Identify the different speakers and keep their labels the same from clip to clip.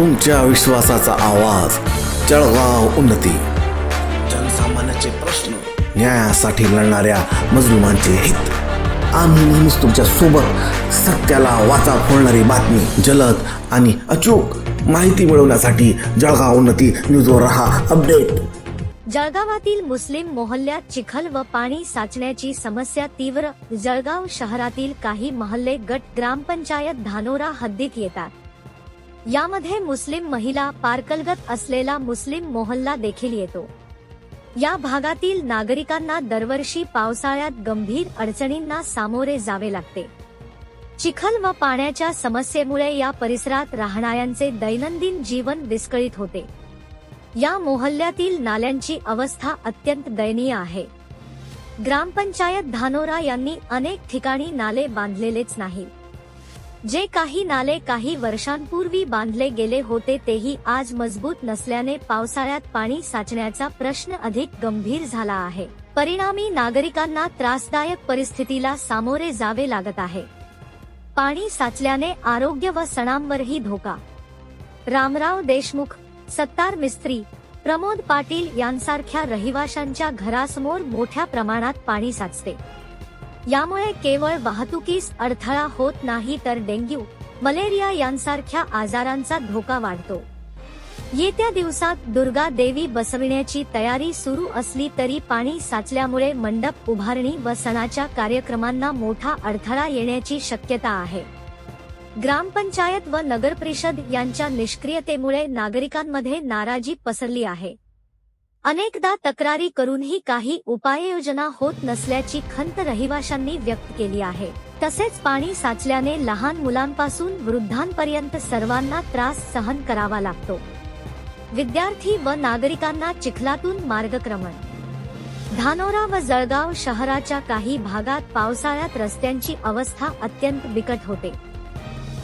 Speaker 1: तुमच्या विश्वासाचा आवाज. जळगाव उन्नती. जनसामान्याचे प्रश्न न्यायासाठी लढणाऱ्या मजलुमांचे हित. आम्ही नेहमीच तुमच्यासोबत सत्याला वाचा फोडणारी बातमी जलद आणि अचूक माहिती मिळवण्यासाठी जळगाव उन्नती न्यूजवर रहा अपडेट.
Speaker 2: जळगावातील मुस्लिम मोहल्ल्यात चिखल व पाणी साचण्याची समस्या तीव्र. जळगाव शहरातील काही महल्ले गट ग्रामपंचायत धानोरा हद्दीत येतात. यामध्ये मुस्लिम महिला पारकलगत असलेला मुस्लिम मोहल्ला देखील येतो. या भागातील नागरिकांना दरवर्षी पावसाळ्यात गंभीर अडचणींना सामोरे जावे लागते. चिखल व पाण्याच्या समस्येमुळे या परिसरात राहणाऱ्यांचे दैनंदिन जीवन विस्कळीत होते. या मोहल्ल्यातील नाल्यांची अवस्था अत्यंत दयनीय आहे. ग्रामपंचायत धानोरा यांनी अनेक ठिकाणी नाले बांधलेलेच नाही जे काही नाले काही वर्षांपूर्वी बांधले गेले होते तेही आज मजबूत नसल्याने पावसाळ्यात पाणी साचण्याचा प्रश्न अधिक गंभीर झाला आहे. परिणामी नागरिकांना त्रासदायक परिस्थितीला सामोरे जावे लागत आहे. पाणी साचल्याने आरोग्य व सणांवरही धोका. रामराव देशमुख सत्तार मिस्त्री प्रमोद पाटील यांसारख्या रहिवाशांच्या घरासमोर मोठ्या प्रमाणात पाणी साचते. यामुळे केवळ वाहतुकीस अडथळा होत नाही तर डेंग्यू मलेरिया यांसारख्या आजारांचा धोका वाढतो. येत्या दिवसात दुर्गा देवी बसविण्याची तयारी सुरू असली तरी पाणी साचल्यामुळे मंडप उभारणी व सणाच्या कार्यक्रमांना मोठा अडथळा येण्याची शक्यता आहे. ग्रामपंचायत व नगर परिषद यांच्या निष्क्रियतेमुळे नागरिकांमध्ये नाराजी पसरली आहे. अनेकदा तक्रारी करूनही काही उपाययोजना होत नसल्याची खंत रहिवाशांनी व्यक्त केली आहे. तसेच पाणी साचल्याने लहान मुलांपासून वृद्धांपर्यंत सर्वांना त्रास सहन करावा लागतो. विद्यार्थी व नागरिकांना चिखलातून मार्गक्रमण. धानोरा व जळगाव शहराच्या काही भागात पावसाळ्यात रस्त्यांची अवस्था अत्यंत बिकट होते.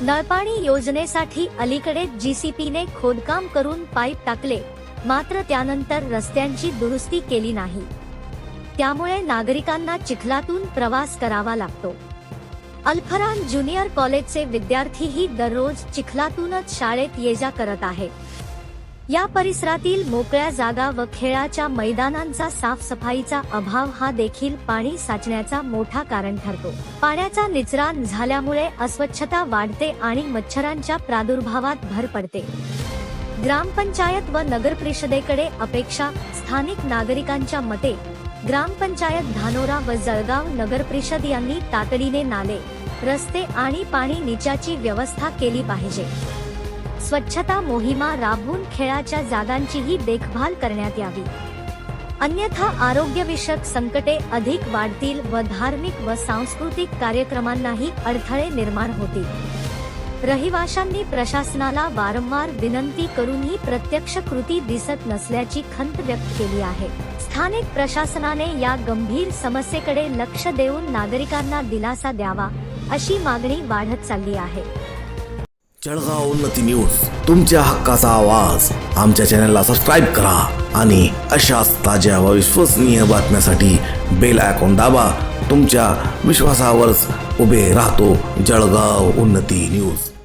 Speaker 2: नळपाणी योजनेसाठी अलीकडे जीसीपीने खोदकाम करून पाईप टाकले मात्र त्यानंतर रस्त्यांची दुरुस्ती केली नाही. त्यामुळे नागरिकांना चिखलातून प्रवास करावा लागतो. अल्फरान ज्युनियर कॉलेजचे विद्यार्थीही दररोज चिखलातूनच शाळेत ये जा करत आहेत. या परिसरातील मोकळ्या जागा व खेळाच्या मैदानांचा साफसफाईचा अभाव हा देखील पाणी साचण्याचा मोठा कारण ठरतो. पाण्याचा निचरा झाल्यामुळे अस्वच्छता वाढते आणि मच्छरांच्या प्रादुर्भावात भर पडते. ग्रामपंचायत व नगर परिषदेकडे अपेक्षा स्थानिक नागरिकांच्या मते ग्रामपंचायत धानोरा व जळगाव नगर परिषद यांनी तातडीने नाले रस्ते आणि पाणी निचाची व्यवस्था केली पाहिजे. स्वच्छता मोहिमा राबवून खेळाच्या जागांचीही देखभाल करण्यात यावी. अन्यथा आरोग्यविषयक संकटे अधिक वाढतील व धार्मिक व सांस्कृतिक कार्यक्रमांनाही अडथळे निर्माण होतील. रहिवाशांनी प्रशासनाला वारंवार विनंती करूनही प्रत्यक्ष कृती दिसत नसल्याची खंत व्यक्त केली आहे. स्थानिक प्रशासनाने या गंभीर समस्येकडे लक्ष देऊन नागरिकांना दिलासा द्यावा अशी मागणी वाढत चालली आहे.
Speaker 1: जळगाव उन्नती न्यूज तुमच्या हक्काचा आवाज. आमच्या चॅनलला सबस्क्राईब करा आणि अशाच ताज्या व विश्वसनीय बातम्यासाठी बेल आयकॉन दाबा. तुमच्या विश्वासावरच उभे राहतो जळगाव उन्नती न्यूज.